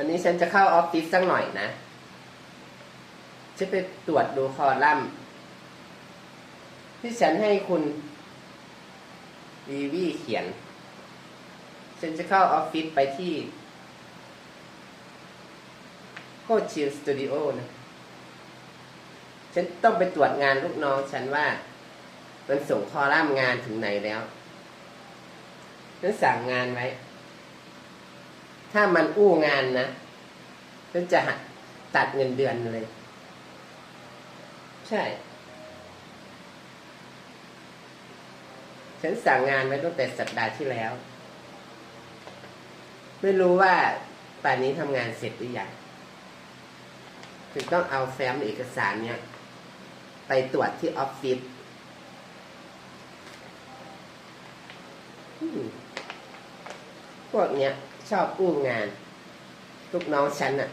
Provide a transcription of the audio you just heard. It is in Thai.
วันนี้ฉันจะเข้าออฟฟิศสักหน่อยนะจะไปตรวจดูคอลัมน์ที่ฉันให้คุณวีวีเขียน ฉันจะเข้าออฟฟิศไปที่โคชิลสตูดิโอนะ ฉันต้องไปตรวจงานลูกน้อง ฉันว่า มันส่งคอลัมน์งานถึงไหนแล้ว ฉันสั่งงานไว้ ถ้ามันอู้งานนะฉันจะตัดเงินเดือนเลย ใช่ ฉันสั่งงานไว้ตั้งแต่สัปดาห์ที่แล้ว ไม่รู้ว่าป่านนี้ทำงานเสร็จหรือยังถึงต้องเอาแฟ้มเอกสารเนี้ยไปตรวจที่ออฟฟิศ พวกเนี้ยชอบอู้งาน ลูกน้องฉันอะ